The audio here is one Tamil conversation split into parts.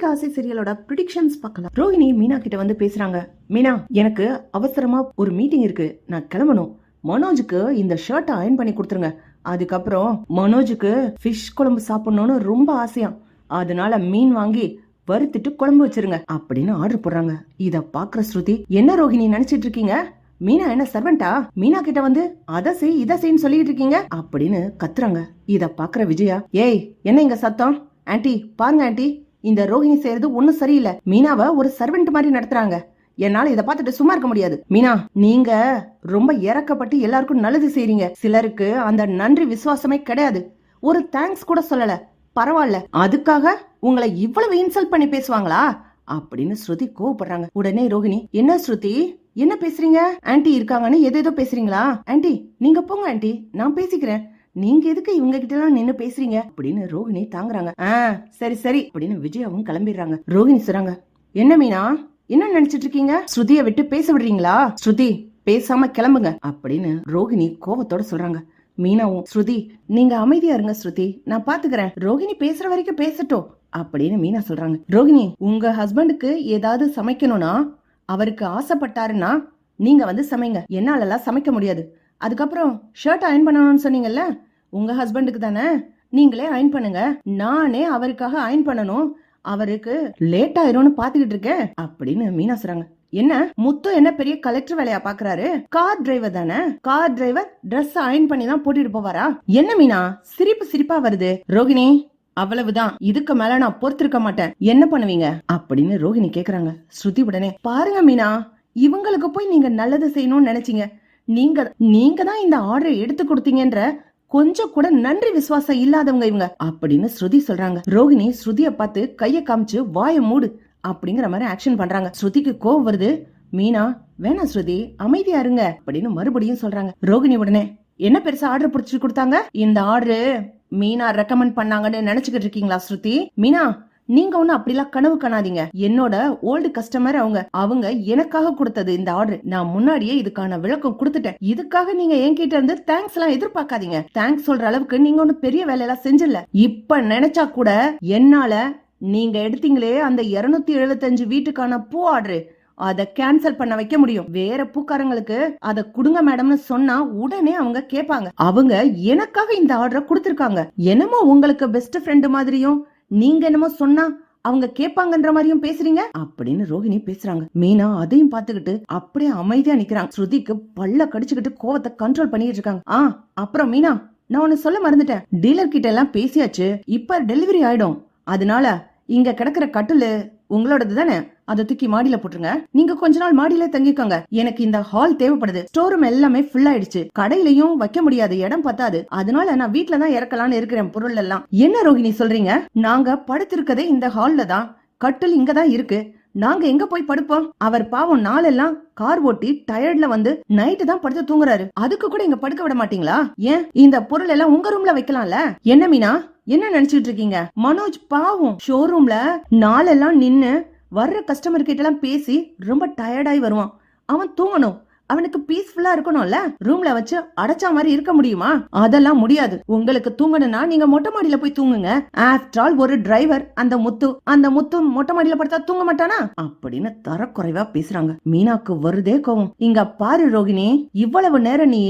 இன்னைக்கு ஆசை சீரியலோட ப்ரிடிக்ஷன்ஸ் பார்க்கலாம். ரோஹிணி மீனா கிட்ட வந்து பேசுறாங்க. மீனா எனக்கு அவசரமா ஒரு மீட்டிங் இருக்கு. நான் கிளம்பணும். மனோஜுக்கு இந்த ஷர்ட்டை அயன் பண்ணி கொடுத்துருங்க. அதுக்கப்புறம் மனோஜுக்கு ஃபிஷ் குழம்பு சாப்பிடணும்னு ரொம்ப ஆசையாம் அதனால மீன் வாங்கி வறுத்துட்டு குழம்பு வச்சிருங்க அப்படின்னு ஆர்டர் போடுறாங்க. இத பாக்குற ஸ்ருதி என்ன ரோஹிணி நினைச்சிட்டு இருக்கீங்க? மீனா என்ன சர்வெண்டா மீனா கிட்ட வந்து அதை செய் இதை செய்ன்னு சொல்லிட்டு இருக்கீங்க? அப்படின்னு கத்துறாங்க. இத பாக்குற விஜயா ஏய் என்ன இங்க சத்தம்? ஆன்டி பாருங்க ஆன்டி இந்த ரோஹிணி செய்யறது ஒண்ணும் சரியில்லை. மீனாவை ஒரு சர்வெண்ட் மாதிரி நடத்துறாங்க. என்னால இதை பார்த்துட்டு சும்மா இருக்க முடியாது. மீனா நீங்க ரொம்ப இறக்கப்பட்டு எல்லாருக்கும் நல்லது செய்றீங்க. சிலருக்கு அந்த நன்றி விசுவாசமே கிடையாது. ஒரு தேங்க்ஸ் கூட சொல்லல. பரவாயில்ல. அதுக்காக உங்களை இவ்வளவு இன்சல்ட் பண்ணி பேசுவாங்களா? அப்படின்னு ஸ்ருதி கோவப்படுறாங்க. உடனே ரோகிணி என்ன ஸ்ருதி? என்ன பேசுறீங்க? ஆன்டி இருக்காங்கன்னு எதேதோ பேசுறீங்களா? ஆன்ட்டி நீங்க போங்க ஆன்டி நான் பேசிக்கிறேன். நீங்க எதுக்கு இவங்க கிட்ட எல்லாம் நின்னு பேசுறீங்க? அப்படின்னு ரோகிணி தாங்குறாங்க. ஆ சரி சரி அப்படின்னு விஜயாவும் கிளம்பிடுறாங்க. ரோகிணி சொல்றாங்க என்ன மீனா? என்ன நினைச்சிட்டு இருக்கீங்க? ஸ்ருதியை விட்டு பேச விடுறீங்களா? ஸ்ருதி பேசாம கிளம்புங்க அப்படின்னு ரோகிணி கோவத்தோட சொல்றாங்க. மீனாவும் ஸ்ருதி நீங்க அமைதியா இருங்க ஸ்ருதி. நான் பாத்துக்கிறேன். ரோகிணி பேசுற வரைக்கும் பேசட்டும் அப்படின்னு மீனா சொல்றாங்க. ரோகிணி உங்க ஹஸ்பண்டுக்கு ஏதாவது சமைக்கணும்னா அவருக்கு ஆசைப்பட்டாருன்னா நீங்க வந்து சமைங்க. என்னாலலாம் சமைக்க முடியாது. அதுக்கப்புறம் ஷர்ட் அயன் பண்ணணும்னு சொன்னீங்கல்ல? உங்க ஹஸ்பண்டுக்கு தானே? நீங்களே அயன் பண்ணுங்க. நானே அவருக்காக அயன் பண்ணணும். அவருக்கு லேட் ஆயிரும்னு பாத்துக்கிட்டு இருக்கேன் அப்படின்னு மீனா சொல்றாங்க. என்ன? முத்து என்ன பெரிய கலெக்டர் வேலையா பாக்குறாரு? கார் டிரைவர் தானே? கார் டிரைவர் ட்ரெஸ் அயன் பண்ணி தான் போட்டுட்டு போவாரா? என்ன மீனா? சிரிப்பு சிரிப்பா வருது. ரோகிணி அவ்வளவுதான். இதுக்கு மேல நான் பொறுத்திருக்க மாட்டேன். என்ன பண்ணுவீங்க? அப்படின்னு ரோகிணி கேக்குறாங்க. ஸ்ருதி உடனே பாருங்க மீனா இவங்களுக்கு போய் நீங்க நல்லது செய்யணும்னு நினைச்சீங்க. நீங்க நீங்க தான் இந்த ஆர்டரை எடுத்து கொடுத்தீங்கன்ற கொஞ்சம் கூட நன்றி விசுவாசம் இல்லாதவங்க இவங்க. அப்படின்னு ஸ்ருதி சொல்றாங்க. ரோகிணி ஸ்ருதிய பார்த்து கைய காமிச்சு வாய மூடு அப்படிங்கிற மாதிரி ஆக்ஷன் பண்றாங்க. ஸ்ருதிக்கு கோவம் வருது. மீனா வேணா ஸ்ருதி அமைதியா இருங்க அப்படின்னு மறுபடியும் சொல்றாங்க. ரோகிணி உடனே என்ன பெருசா ஆர்டர் புடிச்சு கொடுத்தாங்க? இந்த ஆர்டர் மீனா ரெக்கமெண்ட் பண்ணாங்கன்னு நினைச்சுக்கிட்டு இருக்கீங்களா ஸ்ருதி? மீனா நீங்க ஒண்ணு அப்படிலாம் கனவு காணாதீங்க. என்னோட ஓல்டு கஸ்டமர் அவங்க அவங்க எனக்காக கொடுத்தது இந்த ஆர்டர் நான் முன்னாடியே இதுக்கான விளக்கம் கொடுத்துட்டேன். இதுக்காக நீங்க என்கிட்ட இருந்து தேங்க்ஸ் எல்லாம் எதிர்பார்க்காதீங்க. தேங்க்ஸ் சொல்ற அளவுக்கு நீங்க ஒண்ணு பெரிய வேலையெல்லாம் செஞ்சிடல. இப்ப நினைச்சா கூட என்னால நீங்க எடுத்தீங்களே அந்த 275 எழுபத்தஞ்சு வீட்டுக்கான பூ ஆர்டர் அத கேன்சல் பண்ண வைக்க முடியும். வேற பூக்காரங்களுக்கு அத குடுங்க மேடம்னு சொன்னா உடனே அவங்க கேட்பாங்க. அவங்க எனக்காக இந்த ஆர்டரை கொடுத்திருக்காங்க. என்னமோ உங்களுக்கு பெஸ்ட் ஃப்ரெண்டு மாதிரியும் நீங்க என்னமோ சொன்னா அவங்க கேட்பாங்கன்ற மாதிரியும் பேசுறீங்க? அப்படின்னு ரோஹிணி பேசுறாங்க. மீனா அதையும் பாத்துக்கிட்டு அப்படியே அமைதியா நிக்கிறாங்க ஸ்ருதிக்கு பல்ல கடிச்சுக்கிட்டு கோவத்தை கண்ட்ரோல் பண்ணிட்டு இருக்காங்க. ஆ அப்புறம் மீனா நான் ஒன்னு சொல்ல மறந்துட்டேன். டீலர் கிட்ட எல்லாம் பேசியாச்சு. இப்ப டெலிவரி ஆயிடும். அதனால இங்க கிடக்குற கட்டுலு உங்களோடது தானே? அதை தூக்கி மாடியில போட்டுருங்க. நீங்க கொஞ்ச நாள் மாடியில தங்கிக்கோங்க. எனக்கு இந்த ஹால் தேவைப்படுது. ஸ்டோர் ரூம் எல்லாமே ஃபுல் ஆயிடுச்சு. கடையிலயும் வைக்க முடியாது. இடம் பத்தாது. அதனால நான் வீட்டுல தான் இறக்கலாம்னு இருக்கிறேன். பொருள் எல்லாம். என்ன ரோகிணி சொல்றீங்க? நாங்க படுத்திருக்கதே இந்த ஹால்ல தான். கட்டில் இங்க தான் இருக்கு. நாங்க எங்க போய் படுப்போம்? அவர் பாவம் நாளெல்லாம் கார் ஓட்டி டயர்ட்ல வந்து நைட்டு தான் படுத்து தூங்குறாரு. அதுக்கு கூட இங்க படுக்க விட மாட்டீங்களா? ஏன்? இந்த பொருள் எல்லாம் உங்க ரூம்ல வைக்கலாம்ல? என்ன மீனா? என்ன நினைச்சிட்டு இருக்கீங்க? மனோஜ் பாவம். ஷோரூம்ல நாளெல்லாம் நின்னு வர்ற கஸ்டமர் கிட்ட எல்லாம் பேசி ரொம்ப டயர்டாயி வருவான். அவன் தூங்கணும். அவனுக்கு பீஸ்ஃபுல்லா இருக்கணும்ல? ரூம்ல வச்சு அடைச்சா மாதிரி இருக்க முடியுமா? அதெல்லாம் முடியாது. உங்களுக்கு தூங்கணும்னா நீங்க மொட்டை மாடியில போய் தூங்குங்க. ஆஃப்டர் ஆல் ஒரு டிரைவர் அந்த முத்து அந்த முத்து மொட்டை மாடியில படுத்தா தூங்க மாட்டானா? அப்படின்னு தரக்குறைவா பேசுறாங்க. மீனாக்கு வருதே கோவம். இங்க பாரு ரோகிணி இவ்வளவு நேரம் நீ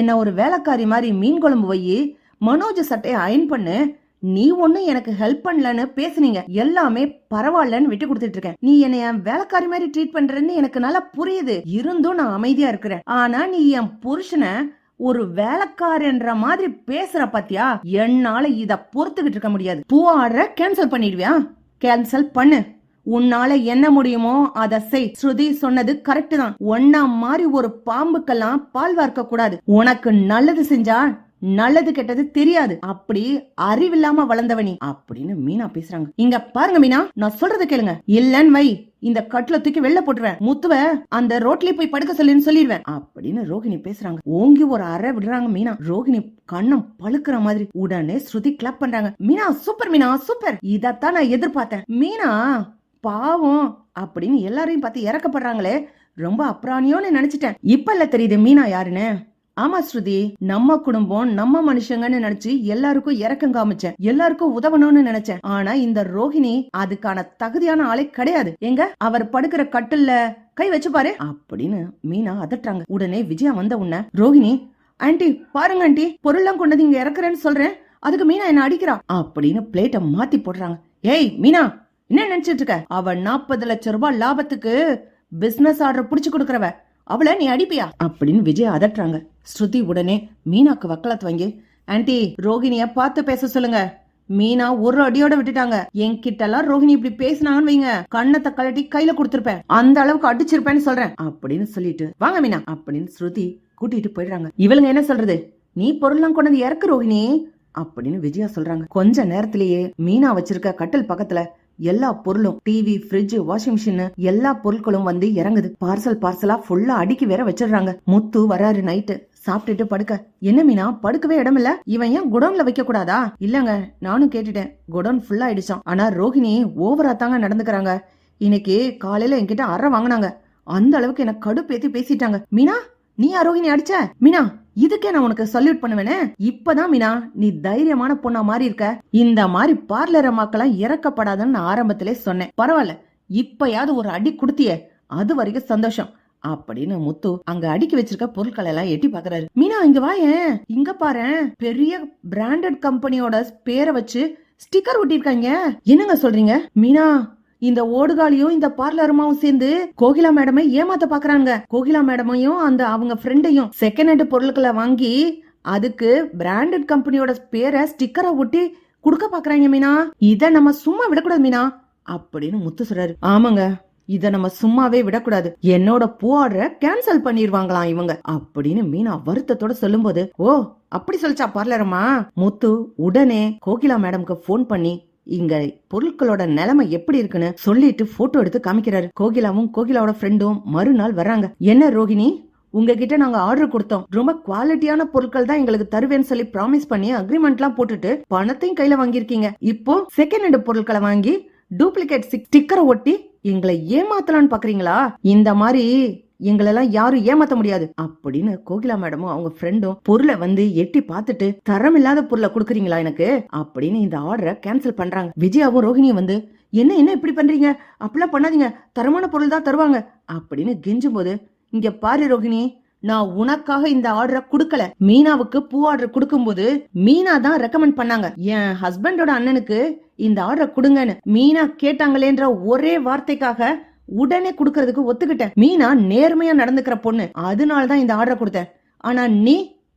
என்ன ஒரு வேலைக்காரி மாதிரி மீன் குழம்பு வையி மனோஜ் சட்டையை அயன் பண்ணு நீ ஒண்ணும் எனக்கு ஹெல்ப் பண்ணலன்னு பேசுனீங்க. எல்லாமே பரவாயில்லன்னு விட்டு கொடுத்துட்டு இருக்கேன். நீ என்னை என் வேலைக்காரி மாதிரி ட்ரீட் பண்றேன்னு எனக்கு நல்லா புரியுது. இருந்தும் நான் அமைதியா இருக்கிறேன். ஆனா நீ என் புருஷனை ஒரு வேலைக்காரன்ற மாதிரி பேசுற பாத்தியா? என்னால இத பொறுத்துக்கிட்டு இருக்க முடியாது. பூ ஆர்டரை கேன்சல் பண்ணிடுவியா? கேன்சல் பண்ணு. உன்னால என்ன முடியுமோ அத செய். ஸ்ருதி சொன்னது கரெக்ட் தான். ஒன்னா மாதிரி ஒரு பாம்புக்கெல்லாம் பால் வார்க்க கூடாது. உனக்கு நல்லது செஞ்சா நல்லது கெட்டது தெரியாது. அப்படி அறிவில்லாம வளர்ந்தவனி அப்படின்னு மீனா பேசுறாங்க. இங்க பாருங்க மீனா நான் சொல்றத கேளுங்க. இல்லன்னு வை இந்த கட்டுல தூக்கி வெளில போட்டுருவேன். முத்துவ அந்த ரோட்ல போய் படுக்க சொல்லுன்னு சொல்லிடுவேன். அப்படின்னு ரோகிணி பேசுறாங்க. ஓங்கி ஒரு அறை விடுறாங்க மீனா. ரோகிணி கண்ணம் பழுக்கிற மாதிரி. உடனே ஸ்ருதி கிளப் பண்றாங்க. மீனா சூப்பர் மீனா சூப்பர் இதத்தான் நான் எதிர்பார்த்தேன். மீனா பாவம் அப்படின்னு எல்லாரையும் பார்த்து இறக்கப்படுறாங்களே. ரொம்ப அப்ராணியோன்னு நினைச்சிட்டேன். இப்ப இல்ல தெரியுது மீனா யாருன்னு. ஆமா ஸ்ருதி. நம்ம குடும்பம் நம்ம மனுஷங்கன்னு நினைச்சு எல்லாருக்கும் இறக்கம் காமிச்சேன். எல்லாருக்கும் உதவணும்னு நினைச்சேன். ஆனா இந்த ரோஹிணி அதுக்கான தகுதியான ஆளே கிடையாது. எங்க? அவர் படுக்கிற கட்டில்ல கை வச்சு பாரு. அப்படின்னு மீனா அதட்டுறாங்க. உடனே விஜயா வந்த உடனே ரோஹிணி ஆண்டி பாருங்க ஆண்டி. பொருள்லாம் கொண்டு வந்து இங்க இறக்குறேன்னு சொல்றேன். அதுக்கு மீனா என்ன அடிக்கிறா? அப்படின்னு பிளேட்டை மாத்தி போடுறாங்க ஏய் மீனா என்ன நினைச்சிட்டு இருக்க? அவ நாற்பது லட்சம் ரூபாய் லாபத்துக்கு பிசினஸ் ஆர்டர் புடிச்சு கொடுக்கறவ. அவளை நீ அடிப்பியா? அப்படின்னு விஜய் அதட்டுறாங்க. ஸ்ருதி உடனே மீனாக்கு வக்கலத்து வாங்கி. ஆன்டி ரோகிணிய பார்த்து பேச சொல்லுங்க. மீனா ஒரு அடியோட விட்டுட்டாங்க. என்கிட்ட எல்லாம் ரோஹிணி இப்படி பேசினாங்கன்னு வைங்க. கண்ணத்தை கழட்டி கையில கொடுத்திருப்பேன். அந்த அளவுக்கு அடிச்சிருப்பேன்னு சொல்றேன். அப்படின்னு சொல்லிட்டு வாங்க மீனா. அப்படின்னு ஸ்ருதி கூட்டிட்டு போயிடுறாங்க. இவளுங்க என்ன சொல்றது? நீ பொருள்லாம் கொண்டது இறக்கு ரோஹிணி அப்படின்னு விஜயா சொல்றாங்க. கொஞ்ச நேரத்திலேயே மீனா வச்சிருக்க கட்டில் பக்கத்துல எல்லா பொருளும் டிவி ஃப்ரிட்ஜ் வாஷிங் மிஷின் எல்லா பொருட்களும் வந்து இறங்குது. பார்சல் பார்சலா ஃபுல்லா அடுக்கி வேற வச்சிடுறாங்க. முத்து வராரு நைட்டு சாப்பிட்டுட்டு படுக்க. என்ன மீனா படுக்கவே இடம் இல்ல இவன் ஏன் குடோன்ல வைக்க கூடாதா? இல்லங்க நானும் கேட்டுட்டேன். குடோன் ஃபுல்லா ஆயிடுச்சான் ஆனா ரோஹிணி ஓவரா தாங்க நடந்துக்கிறாங்க. இன்னைக்கு காலையில என்கிட்ட அற வாங்கினாங்க. அந்த அளவுக்கு என்ன கடுப்பேத்தி பேசிட்டாங்க. மீனா நீ அரோகிணி அடிச்ச? மீனா இதுக்கே நான் உனக்கு சல்யூட் பண்ணுவேனே. இப்பதான் மீனா நீ தைரியமான பொண்ணா மாறி இருக்க. இந்த மாதிரி பார்லர் அம்மாக்கெல்லாம் இறக்கப்படாதுன்னு நான் ஆரம்பத்திலே சொன்னேன். பரவாயில்ல இப்பயாவது ஒரு அடி கொடுத்தியே. அது வரைக்கும் சந்தோஷம். அப்படின்னு முத்து அங்க அடுக்கி வச்சிருக்க பொருட்களை எல்லாம் எட்டி பாக்குறாரு. மீனா இங்க வாயேன் இங்க பாரு. பெரிய பிராண்டட் கம்பெனியோட பேரை வச்சு ஸ்டிக்கர் ஒட்டிருக்காங்க என்னங்க சொல்றீங்க? மீனா இந்த ஓடுகாலியும் இந்த பார்லருமாவும் சேர்ந்து கோகிலா மேடமை ஏமாத்த பாக்குறாங்க கோகிலா மேடமையும் அந்த அவங்க ஃப்ரெண்டையும் செகண்ட் ஹேண்ட் பொருட்களை வாங்கி அதுக்கு பிராண்டட் கம்பெனியோட பேரை ஸ்டிக்கரை ஒட்டி குடுக்க பாக்குறாங்க மீனா. இத நம்ம சும்மா விடக்கூடாது மீனா அப்படின்னு முத்து சொல்றாரு. ஆமாங்க இத நம்ம சும்மாவே விடக்கூடாது. என்னோட பூ ஆர்டரை கேன்சல் பண்ணிடுவாங்களாம் இவங்க அப்படின்னு மீனா வருத்தத்தோட சொல்லும்போது ஓ அப்படி சொல்லிச்சா பார்லரம்மா முத்து உடனே கோகிலா மேடம்க்கு ஃபோன் பண்ணி இங்க பொருட்களோட நிலைமை எப்படி இருக்குன்னு சொல்லிட்டு போட்டோ எடுத்து காமிக்கிறாரு. கோகிலாவும் கோகிலாவோட ஃப்ரெண்டும் மறுநாள் வர்றாங்க. என்ன ரோகிணி? உங்ககிட்ட நாங்க ஆர்டர் கொடுத்தோம். ரொம்ப குவாலிட்டியான பொருட்கள் தான் எங்களுக்கு தருவேன்னு சொல்லி ப்ராமிஸ் பண்ணி அக்ரிமெண்ட்லாம் போட்டுட்டு பணத்தையும் கையில வாங்கியிருக்கீங்க. இப்போ செகண்ட் ஹேண்ட் பொருட்களை வாங்கி டூப்ளிகேட் ஸ்டிக்கரை ஒட்டி எங்களை ஏமாத்தலாம்னு பாக்குறீங்களா? இந்த மாதிரி எங்களெல்லாம் யாரும் ஏமாத்த முடியாது அப்படின்னு கோகிலா மேடமும் அவங்க ஃப்ரெண்டும் பொருளை வந்து எட்டி பார்த்துட்டு தரம் இல்லாத பொருளை கொடுக்குறீங்களா எனக்கு? அப்படின்னு இந்த ஆர்டரை கேன்சல் பண்றாங்க. விஜயாவும் ரோஹிணியும் வந்து என்ன என்ன இப்படி பண்றீங்க? அப்படிலாம் பண்ணாதீங்க. தரமான பொருள் தான் தருவாங்க. அப்படின்னு கெஞ்சும் போது இங்க பாரு ரோஹிணி நான் உனக்காக இந்த ஆர்டரை கொடுக்கல. மீனாவுக்கு பூ ஆர்டர் கொடுக்கும்போது மீனா தான் ரெக்கமெண்ட் பண்ணாங்க. என் ஹஸ்பண்டோட அண்ணனுக்கு இந்த ஆர்டரை கொடுங்கன்னு. மீனா கேட்டாங்களேன்ற ஒரே வார்த்தைக்காக உடனே குடுக்கறதுக்கு ஒத்துக்கிட்டேன். மீனா நேர்மையா நடந்துக்கிற பொண்ணு. அதனால தான் இந்த ஆர்டரை கொடுத்தேன். ஆனா நீ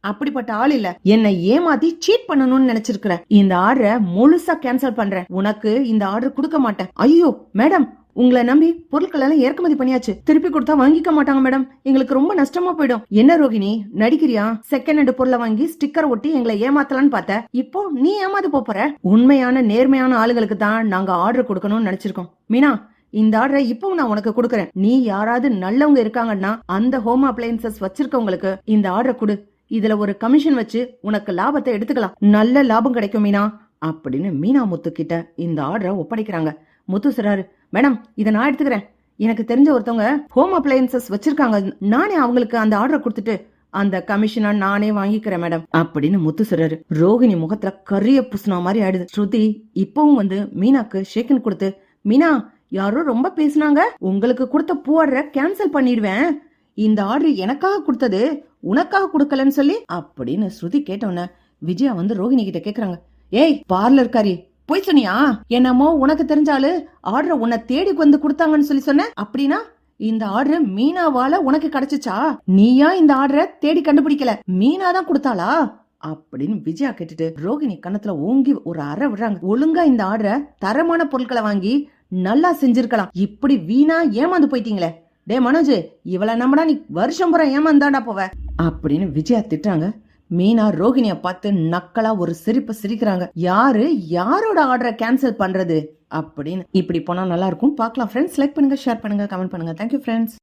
அப்படிப்பட்ட ஆள் இல்ல. என்னை ஏமாத்தி சீட் பண்ணணும்னு நினைச்சிருக்கிற. இந்த ஆர்டரை முழுசா கேன்சல் பண்றேன். உனக்கு இந்த ஆர்டர் கொடுக்க மாட்டேன். ஐயோ மேடம் உங்களை நம்பி பொருட்கள் எல்லாம் இறக்குமதி பண்ணியாச்சு. திருப்பி கொடுத்தா வாங்கிக்க மாட்டாங்க மேடம் எங்களுக்கு ரொம்ப நஷ்டமா போயிடும். என்ன ரோகிணி நடிக்கிறியா? செகண்ட் ஹேண்ட் பொருளை வாங்கி ஸ்டிக்கர் ஒட்டி எங்களை ஏமாத்தலாம்னு பார்த்த. இப்போ நீ ஏமாந்து போற? உண்மையான நேர்மையான ஆளுகளுக்கு தான் நாங்க ஆர்டர் கொடுக்கணும்னு நினைச்சிருக்கோம். மீனா இந்த ஆர்டரை இப்பவும் நான் உனக்கு கொடுக்கறேன். நீ யாராவது நல்லவங்க இருக்காங்கன்னா அந்த ஹோம் அப்ளையன்சஸ் வச்சிருக்கவங்களுக்கு இந்த ஆர்டரை கொடு. இதுல ஒரு கமிஷன் வச்சு உனக்கு லாபத்தை எடுத்துக்கலாம். நல்ல லாபம் கிடைக்கும் மீனா. அப்படின்னு மீனா முத்து கிட்ட இந்த ஆர்டரை ஒப்படைக்கிறாங்க. முத்து சொல்றாரு மேடம் இதை நான் எடுத்துக்கிறேன். எனக்கு தெரிஞ்ச ஒருத்தவங்க ஹோம் அப்ளையன்சஸ் வச்சிருக்காங்க. நானே அவங்களுக்கு அந்த ஆர்டரை கொடுத்துட்டு அந்த கமிஷனை நானே வாங்கிக்கிறேன் மேடம். அப்படின்னு முத்து சொல்றாரு. ரோகிணி முகத்துல கரிய புசுனா மாதிரி ஆயிடுது. ஸ்ருதி இப்பவும் வந்து மீனாக்கு ஷேக்கன் கொடுத்து மீனா யாரோ ரொம்ப பேசுனாங்க. உங்களுக்கு கொடுத்த பூ ஆர்டரை கேன்சல் பண்ணிடுவேன். இந்த ஆர்டர் எனக்காக கொடுத்தது உனக்காக கொடுக்கலன்னு சொல்லி அப்படின்னு ஸ்ருதி கேட்டவன விஜயா வந்து ரோஹிணி கிட்ட கேக்குறாங்க. ஏய் பார்லர்காரி போய் சொன்னியா? என்னமோ உனக்கு தெரிஞ்சாலு ஆர்டர் உன்னை தேடி வந்து கொடுத்தாங்கன்னு சொல்லி சொன்ன. அப்படின்னா இந்த ஆர்டர் மீனாவால உனக்கு கிடைச்சிச்சா? நீயா இந்த ஆர்டரை தேடி கண்டுபிடிக்கல. மீனா தான் கொடுத்தாளா? அப்படின்னு விஜயா கேட்டுட்டு ரோகிணி கணத்துல ஓங்கி ஒரு அறை விடுறாங்க. ஒழுங்கா இந்த ஆர்டரை தரமான பொருட்களை வாங்கி நல்லா செஞ்சிருக்கலாம். இப்படி வீணா ஏமாந்து போயிட்டீங்களே. டே மனோஜ் இவளை நம்மடா நீ வருஷம் பூரா ஏமாந்தாண்டா போவ. அப்படின்னு விஜயா திட்டுறாங்க. மீனா ரோஹிணிய பார்த்து நக்கலா ஒரு சிரிப்பு சிரிக்கிறாங்க. யாரு? யாரோட ஆர்டரை கேன்சல் பண்றது? அப்படின்னு. இப்படி போனா நல்லா இருக்கும் பார்க்கலாம். ஃப்ரெண்ட்ஸ் லைக் பண்ணுங்க ஷேர் பண்ணுங்க கமெண்ட் பண்ணுங்க. Thank you friends